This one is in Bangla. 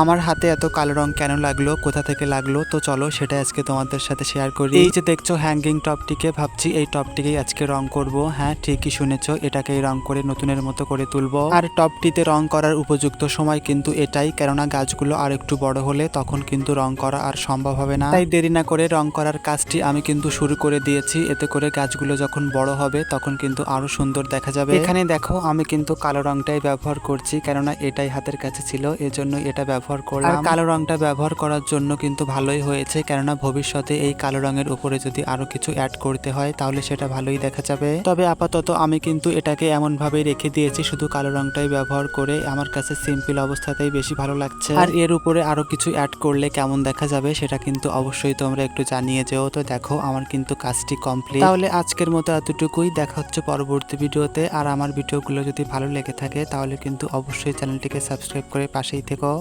আমার হাতে এত কালো রং কেন লাগল? কোথা থেকে লাগল? তো চলো সেটা আজকে তোমাদের সাথে শেয়ার করি। এই যে দেখছ হ্যাঙ্গিং টপটিকে ভাবছি এই টপটিকেই আজকে রং করব। হ্যাঁ ঠিকই শুনেছো এটাকেই রং করে নতুনের মতো করে তুলবো। আর টপটিতে রং করার উপযুক্ত সময় কিন্তু এটাই, কেননা গাছগুলো আর একটু বড় হলে তখন কিন্তু রং করা আর সম্ভব হবে না। তাই দেরি না করে রং করার কাজটি আমি কিন্তু শুরু করে দিয়েছি। এতে করে গাছগুলো যখন বড় হবে তখন কিন্তু আরও সুন্দর দেখা যাবে। এখানে দেখো আমি কিন্তু কালো রংটাই ব্যবহার করছি, কেননা এটাই হাতের কাছে ছিল, এজন্য এটা ব্যবহার করলাম আর কালো রংটা ব্যবহার করার জন্য কিন্তু ভালোই হয়েছে কেননা ভবিষ্যতে এই কালো রঙের উপরে যদি আরও কিছু অ্যাড করতে হয় তাহলে সেটা ভালোই দেখা যাবে। তবে আপাতত আমি কিন্তু এটাকে এমন ভাবে রেখে দিয়েছি শুধু কালো রংটাই ব্যবহার করে আমার কাছে সিম্পল অবস্থাতেই বেশি ভালো লাগছে। আর এর উপরে আরও কিছু অ্যাড করলে কেমন দেখা যাবে সেটা কিন্তু অবশ্যই তোমরা একটু জানিয়ে যেও। তো দেখো আমার কিন্তু কাজটি কমপ্লিট তাহলে আজকের মতো এতটুকুই। দেখা হচ্ছে পরবর্তী ভিডিওতে। আর আমার ভিডিওগুলো যদি ভালো লেগে থাকে তাহলে কিন্তু অবশ্যই চ্যানেলটিকে সাবস্ক্রাইব করে পাশেই থেকো।